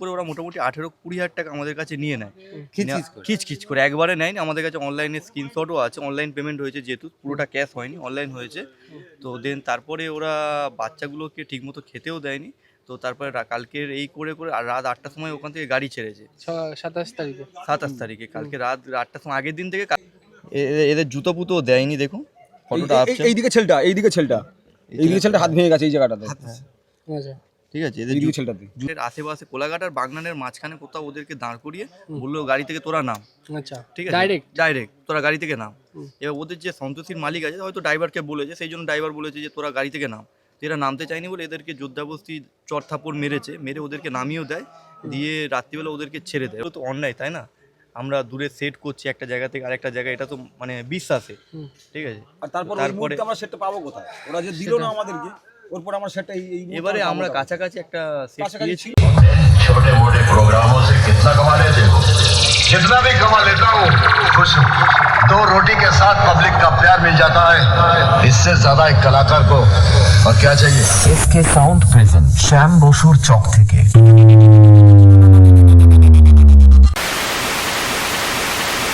করে ওরা মোটামুটি আঠেরো কুড়ি হাজার টাকা আমাদের কাছে নিয়ে নেয়। খিচখিচ করে। করে। একবারে নেয়নি আমাদের কাছে অনলাইনে স্ক্রিনশটও আছে। অনলাইন পেমেন্ট হয়েছে যেহেতু পুরোটা ক্যাশ হয়নি অনলাইন হয়েছে। তো দেন তারপরে ওরা বাচ্চাগুলোকে ঠিকমতো খেতেও দেয়নি। তো তারপরে কালকের এই করে করে আর রাত আটটার সময় ওখান থেকে গাড়ি ছেড়েছে। সাতাশ তারিখে। সাতাশ তারিখে কালকে রাত আটটার সময় আগের দিন থেকে এদের জুতো পুতো দেয়নি দেখুন ফটোটা এইদিকে ছেলেটা এইদিকে ছেলেটা। এইদিকে ছেলেটা হাত ভেঙে গেছে এই জায়গাটাতে। আচ্ছা। ঠিক আছে? এদের জুটের আশেপাশে কোলাঘাট আর বাগনানের মাঝখানে কোথাও ওদেরকে দাঁড় করিয়ে বলল গাড়ি থেকে তোরা নাম। আচ্ছা। ঠিক আছে? ডাইরেক্ট ডাইরেক্ট তোরা গাড়ি থেকে নাম। এবার ওদের যে সন্তোষীর মালিক আছে হয়তো ড্রাইভারকে বলেছে সেই জন্য ড্রাইভার বলেছে যে তোরা গাড়ি থেকে নাম। এরা নামতে চায়নি বলে এদেরকে যোদ্ধাবস্তি চর থাপড় মেরেছে মেরে ওদেরকে নামিয়েও দেয় দিয়ে রাত্রিবেলা ওদেরকে ছেড়ে দেয়। এগুলো তো অন্যায় তাই না? আমরা দূরে সেট করছি একটা জায়গা থেকে আরেকটা জায়গা এটা তো মানে বিশ্বাসে। ঠিক আছে? আর তারপর ওই তারপরে- আমরা সেটটা পাবো কোথায়? ওরা যে দিল না আমাদেরকে ওরপর আমরা সেটটা এই এই মুহূর্তে এবারে পাবো আমরা কোথায়? কাছাকাছি একটা সেট কাছাকাছি দিয়েছি ছিল छोटे मोटे प्रोग्रामों से कितना कमा लेते हो जितना भी कमा लेता हूँ खुश हूँ दो रोटी के साथ पब्लिक का प्यार मिल जाता है इससे ज्यादा एक कलाकार को और क्या चाहिए এসকে সাউন্ড প্রেজেন্ট শ্যাম বসুর চক থেকে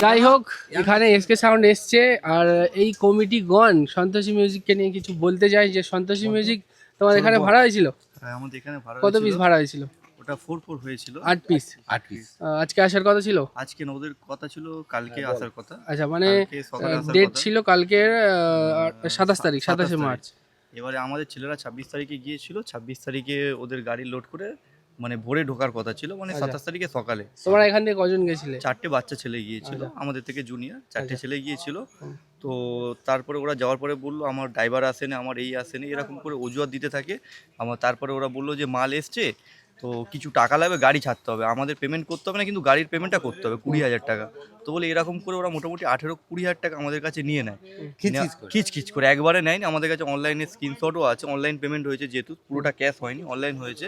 যাই হোক এখানে এসকে সাউন্ড এসছে আর এই কমিটিগণ সন্তোষী মিউজিককে নিয়ে কিছু বলতে চাই যে সন্তোষী মিউজিক তোমার এখানে ভাড়া হয়েছিল? হ্যাঁ, আমাদের এখানে ভাড়া কত পিস ভাড়া হয়েছিল? ওটা ফোর ফোর হয়েছিল। আট পিস আট পিস আজকে আসার কথা ছিল? আজকে না ওদের কথা ছিল কালকে আসার কথা। আচ্ছা মানে কালকে ডেট। ছিল কালকের সাতাশ তারিখ সাতাশে। মার্চ। এবারে আমাদের ছেলেরা ছাব্বিশ তারিখে গিয়েছিল ছাব্বিশ তারিখে ওদের গাড়ি লোড করে মানে ভোরে ঢোকার কথা ছিল মানে আচ্ছা। সাতাশ তারিখে সকালে তোমরা এখান থেকে কজন গেছিলে চারটে বাচ্চা ছেলে গিয়েছিল আচ্ছা। আমাদের থেকে জুনিয়র চারটে আচ্ছা। ছেলে গিয়েছিল তো তারপরে ওরা যাওয়ার পরে বলল আমার ড্রাইভার আসেনি আমার এই আসেনি এরকম করে অজুহাত দিতে থাকে আমার তারপরে ওরা বলল যে মাল এসছে তো কিছু টাকা লাগবে গাড়ি ছাড়তে হবে। আমাদের পেমেন্ট করতে হবে না কিন্তু গাড়ির পেমেন্টটা করতে হবে কুড়ি হাজার টাকা। তো বলে এরকম করে ওরা মোটামুটি আঠেরো কুড়ি হাজার টাকা আমাদের কাছে নিয়ে নেয়। খিচখিচ করে। করে। একবারে নেয়নি আমাদের কাছে অনলাইনে স্ক্রিনশটও আছে অনলাইন পেমেন্ট হয়েছে যেহেতু পুরোটা ক্যাশ হয়নি অনলাইন হয়েছে।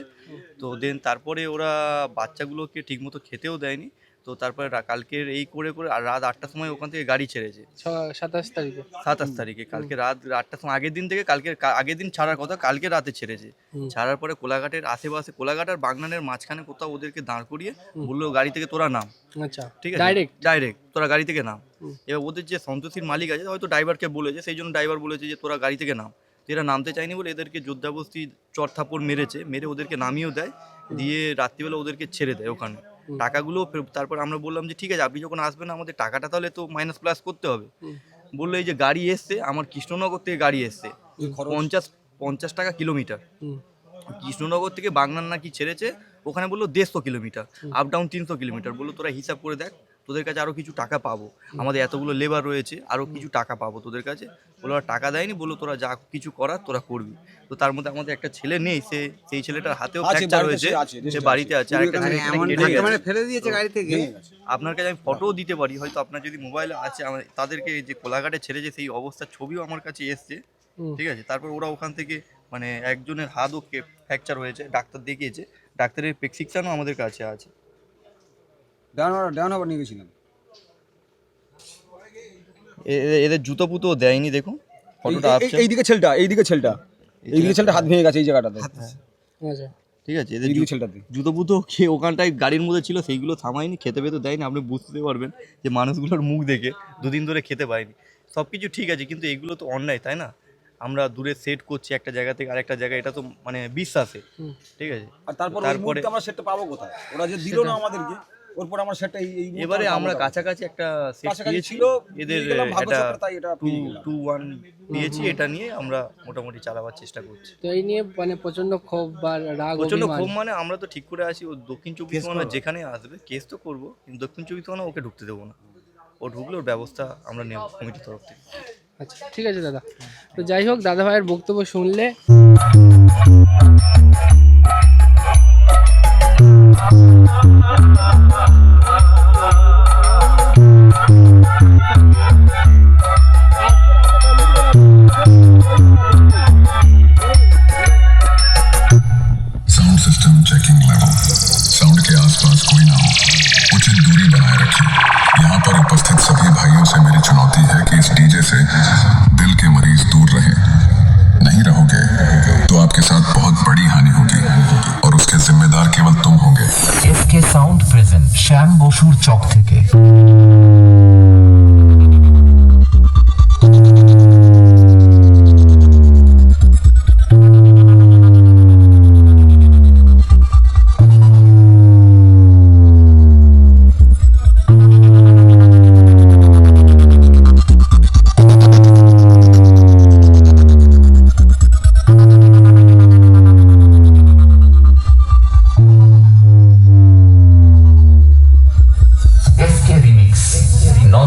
তো দেন তারপরে ওরা বাচ্চাগুলোকে ঠিকমতো খেতেও দেয়নি। তো তারপরে রা- কালকের এই করে করে আর রাত আটটার সময় ওখান থেকে গাড়ি ছেড়েছে। ছ- সাতাশ তারিখে। সাতাশ তারিখে কালকে রাত আটটার সময় আগের দিন থেকে কালকে আগের দিন ছাড়ার কথা কালকে রাতে ছেড়েছে। হুম। ছাড়ার পরে কোলাঘাটের আশেপাশে কোলাঘাট আর বাগনানের মাঝখানে কোথাও ওদেরকে দাঁড় করিয়ে বলল গাড়ি থেকে তোরা নাম। আচ্ছা ঠিক আছে? ডাইরেক্ট ডাইরেক্ট তোরা গাড়ি থেকে নাম। হুম। এবার ওদের যে সন্তোষীর মালিক আছে হয়তো ড্রাইভারকে বলেছে সেই জন্য ড্রাইভার বলেছে যে তোরা গাড়ি থেকে নাম। তো এরা নামতে চায়নি বলে এদেরকে যোদ্ধাবস্তি চর থাপড় মেরেছে মেরে ওদেরকে নামিয়েও দেয় দিয়ে রাত্রিবেলা ওদেরকে ছেড়ে দেয় ওখানে। টাকাগুলো তারপর আমরা বললাম যে ঠিক আছে আপনি যখন আসবেন আমাদের টাকাটা তাহলে তো মাইনাস প্লাস করতে হবে। বলল এই যে গাড়ি এসছে আমার কৃষ্ণনগর থেকে গাড়ি এসছে পঞ্চাশ পঞ্চাশ টাকা কিলোমিটার কৃষ্ণনগর থেকে বাগনান নাকি ছেড়েছে ওখানে বলল দেড়শো কিলোমিটার আপ ডাউন তিনশো কিলোমিটার বলল তোরা হিসাব করে দেখ তোদের কাছে আরও কিছু টাকা পাবো। আমাদের এতগুলো লেবার রয়েছে আরও কিছু টাকা পাবো তোদের কাছে। বলল ওরা টাকা দেয়নি বলল তোরা যা কিছু করার তোরা করবি। তো তার মধ্যে আমাদের একটা ছেলে নেই সে সেই ছেলেটার হাতেও ফ্র্যাকচার হয়েছে সে বাড়িতে আছে। আরেকটা মানে। মানে ফেলে দিয়েছে গাড়ি থেকে? আপনার কাছে আমি ফটোও দিতে পারি হয়তো আপনার যদি মোবাইল আছে আমার তাদেরকে যে কোলাঘাটে ছেড়ে যে সেই অবস্থার ছবিও আমার কাছে এসছে ঠিক আছে? তারপর ওরা ওখান থেকে মানে একজনের হাতও ফ্র্যাকচার হয়েছে ডাক্তার দেখিয়েছে ডাক্তারের প্রেসক্রিপশনও আমাদের কাছে আছে। নিয়ে গেছিলাম। এদের জুতো পুতো দেয়নি দেখুন ফটোটা এই- এই- এইদিকে ছেলেটা এইদিকে ছেলেটা। এইদিকে ছেলেটা হাত ভেঙে গেছে এই জায়গাটাতে। আচ্ছা। ঠিক আছে এদের এইদিকে জু- ছেলেটাতে জুতো পুতো খেয়ে ওখানটায় গাড়ির মধ্যে ছিল সেইগুলো থামায়নি খেতে পেতে দেয়নি আপনি বুঝতে পারবেন যে মানুষগুলোর মুখ দেখে দুদিন ধরে খেতে পায়নি। সব কিছু ঠিক আছে কিন্তু এগুলো তো অন্যায় তাই না? আমরা দূরে সেট করছি একটা জায়গা থেকে আরেকটা জায়গা এটা তো মানে বিশ্বাসে। ঠিক আছে। আর তারপর ওই তারপরে- মুহূর্তে আমরা সেটটা পাবো কোথায়? ওরা যে দিল না আমাদেরকে ওরপর আমার সেটা এই এবারে আমরা কাছাকাছি একটা কাছাকাছি ছিল এদের এটা টু ওয়ান পেয়েছি এটা নিয়ে আমরা মোটামুটি চালাবার চেষ্টা করছি। তো এই নিয়ে মানে প্রচণ্ড ক্ষোভ বা রাগ প্রচণ্ড ক্ষোভ মানে আমরা তো ঠিক করে আসি ও দক্ষিণ চব্বিশ পরগনা যেখানে আসবে কেস তো করব কিন্তু দক্ষিণ চব্বিশ পরগনা ওকে ঢুকতে দেবো না। ও ঢুকলে ওর ব্যবস্থা আমরা নেব কমিটির তরফ থেকে। আচ্ছা ঠিক আছে দাদা। তো যাই হোক দাদা ভাইয়ের বক্তব্য শুনলে सुरक्षित दूरी बनाए रखें। यहाँ पर उपस्थित सभी भाइयों से मेरी चुनौती है कि इस डीजे से दिल के मरीज़ दूर रहें। नहीं रहोगे तो आपके साथ बहुत बड़ी हानि होगी और उसके जिम्मेदार केवल तुम होंगे। इसके साउंड प्रेजेंट श्याम बोशूर चौक थे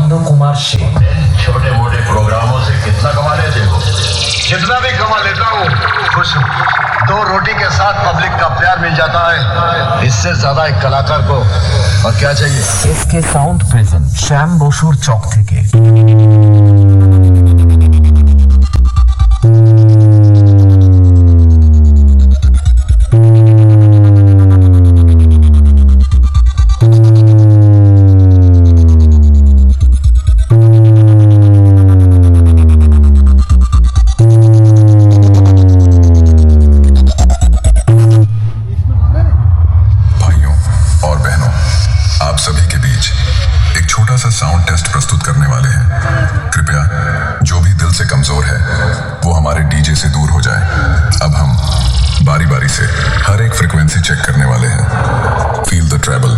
नंद कुमार सिंह। छोटे मोटे प्रोग्रामों से कितना कमा लेते हो? जितना भी कमा लेता हूँ खुश हूँ। दो रोटी के साथ पब्लिक का प्यार मिल जाता है। इससे ज़्यादा एक कलाकार को और क्या चाहिए? इसके साउंड प्रेजेंट श्याम बोसुर चौक थे डीजे से दूर हो जाए। अब हम बारी बारी से हर एक फ्रिक्वेंसी चेक करने वाले हैं। Feel the treble